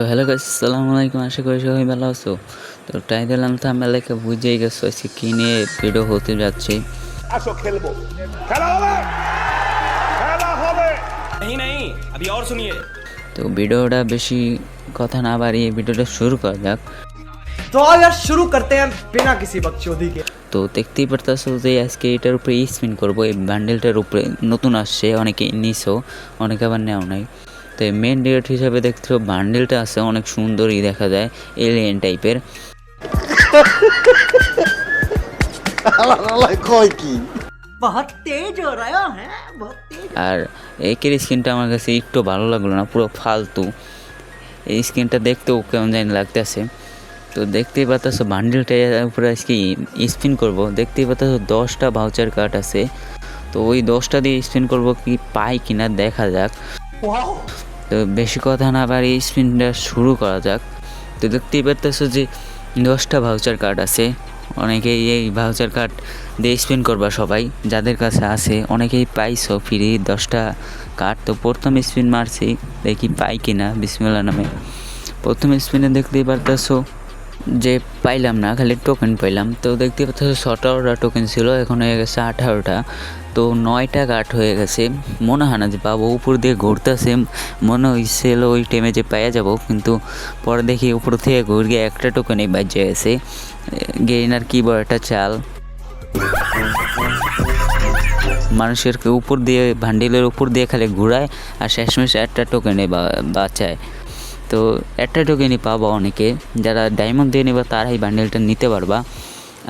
তো hello guys আসসালামু আলাইকুম আশা করি সবাই ভালো আছো তো টাই দিলাম তো আমি লেখা বুঝেই গেছো আজকে কী নিয়ে ভিডিও হতে যাচ্ছে আসো খেলবো খেলা হবে খেলা হবে नहीं नहीं अभी और सुनिए তো ভিডিওটা বেশি কথা না বাড়িয়ে ভিডিওটা শুরু করা যাক तो आओ यार शुरू करते हैं बिना किसी बकचोदी के তো দেখতেই পারতেছো যে আজকে এটার উপরে স্পিন করবো এই বান্ডেলটার উপরে নতুন আসছে অনেকে নিছো অনেকে আবার নেও নাই তো মেন ডেট হিসাবে দেখতে বান্ডেলটা আছে অনেক সুন্দরই দেখা যায় এলিয়েন টাইপের আর একের স্কিনটা আমার কাছে একটু ভালো লাগল না পুরো ফালতু। এই স্কিনটা দেখতেও কেমন জানি লাগতেছে। তো দেখতেই পাতাস বান্ডেলটা উপরে আজকে স্পিন করব? দেখতেই পাতাস দশটা ভাউচার কার্ড আছে। তো ওই দশটা দিয়ে স্পিন করব কি পাই কিনা দেখা যাক। তো বেশি কথা না পারি স্পিনটা শুরু করা যাক। তো দেখতেই পারতেছো যে দশটা ভাউচার কার্ড আছে। অনেকেই এই ভাউচার কার্ড দিয়ে স্পিন করবা সবাই, যাদের কাছে আছে। অনেকেই পাইছো ফ্রি দশটা কার্ড তো প্রথম স্পিন মারছি, দেখি পাই কিনা বিসমিল্লা নামে। প্রথম স্পিনে দেখতেই পারতেছো যে পাইলাম না, খালি টোকেন পাইলাম। তো দেখতে পাচ্ছ, সতেরোটা টোকেন ছিল, এখন হয়ে গেছে আঠারোটা। তো নয়টা কাট হয়ে গেছে। মনে হয় না যে বাবু উপর দিয়ে ঘুরতেছে। মনে হয়েছিল ওই টাইমে যে পাইয়া যাব, কিন্তু পরে দেখি উপর থেকে ঘুর একটা টোকেনই বাজে গেছে। গেইনার কি বড় একটা চাল। মানুষের উপর দিয়ে, ভান্ডিলের উপর দিয়ে খালি ঘুরায়, আর শেষমেশ একটা টোকেনে বাঁচায়। তো একটা টোকেনই পাবা অনেকে। যারা ডায়মন্ড দিয়ে নিবা, তারাই বান্ডেলটা নিতে পারবা।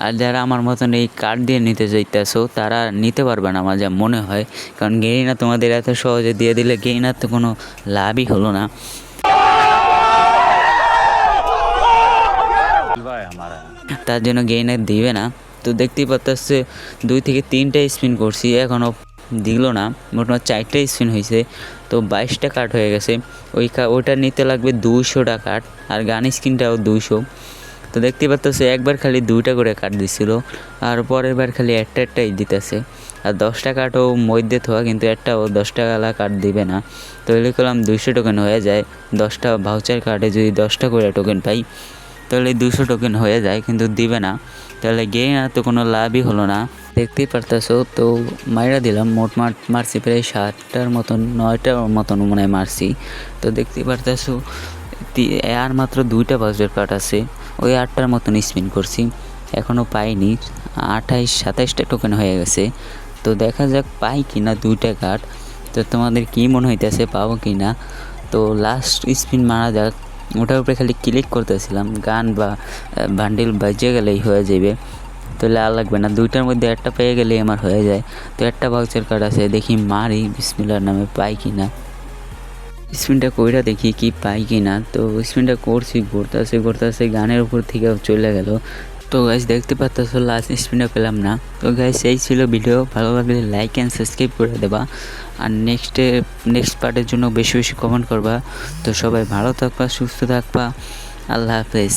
আর যারা আমার মতন এই কার্ড দিয়ে নিতে চাইতেছো, তারা নিতে পারবে না আমার যা মনে হয়। কারণ গেইনা তোমাদের এত সহজে দিয়ে দিলে গেইনার তো কোনো লাভই হলো না। তার জন্য গেইনার দিবে না। তো দেখতেই পাচ্ছে দুই থেকে তিনটা স্পিন করছি। এখনও দিল না, মোটামুটি চারটা স্পিন হয়েছে তো বাইশটা কাট হয়ে গেছে। ওই ওইটা নিতে লাগবে দুইশোটা কাট আর গান স্ক্রিনটাও দুইশো। তো দেখতে পাচ্ছ একবার খালি দুইটা করে কাট দিছিল, আর পরের বার খালি একটা একটাই দিতেছে। আর দশটা কাটও মধ্যে থোয়া, কিন্তু একটাও দশ টাকা কাট দিবে না। তো এলে করলাম দুইশো টোকেন হয়ে যায়, দশটা ভাউচার কার্ডে যদি দশটা করে টোকেন পাই তাহলে দুশো টোকেন হয়ে যায়, কিন্তু দিবে না। তাহলে গেয়ে না তো কোনো লাভই হলো না। দেখতেই পারতেছো, তো মাইরা দিলাম, মোট মার, মারছি প্রায় সাতটার মতন, নয়টার মতন মনে হয় মারছি। তো দেখতেই পারতেছো আর মাত্র দুইটা বাজের কার্ড আছে। ওই আটটার মতন স্পিন করছি। এখনও পাইনি, আঠাইশ, সাতাইশটা টোকেন হয়ে গেছে। তো দেখা যাক পাই কি না দুইটা কার্ড তো তোমাদের কী মনে হইতেছে, পাবো কি না তো লাস্ট স্পিন মারা যাক। ওটার উপরে খালি ক্লিক করতেছিলাম, গান বা বান্ডিল বাজে গেলেই হয়ে যাবে তাহলে আর লাগবে না, দুইটার মধ্যে একটা পেয়ে গেলেই আমার হয়ে যায়। তো একটা ভাউচার কার্ড আছে, দেখি মারি বিসমিল্লার নামে পাই কি না স্পিনটা কইটা দেখি কি পাই কি না তো স্পিনটা করছি ঘুরতেছে ঘুরতেছে গানের উপর থেকে চলে গেল। তো গাইস দেখতে পাচ্ছ লাস্ট স্পিনও পেলাম না। তো গাইস এই ছিল ভিডিও ভালো লাগলে লাইক অ্যান্ড সাবস্ক্রাইব করে দেবা। আর নেক্সটে নেক্সট পার্টের জন্য বেশি বেশি কমেন্ট করবা। তো সবাই ভালো থাকবা, সুস্থ থাকবা। আল্লাহ হাফেজ।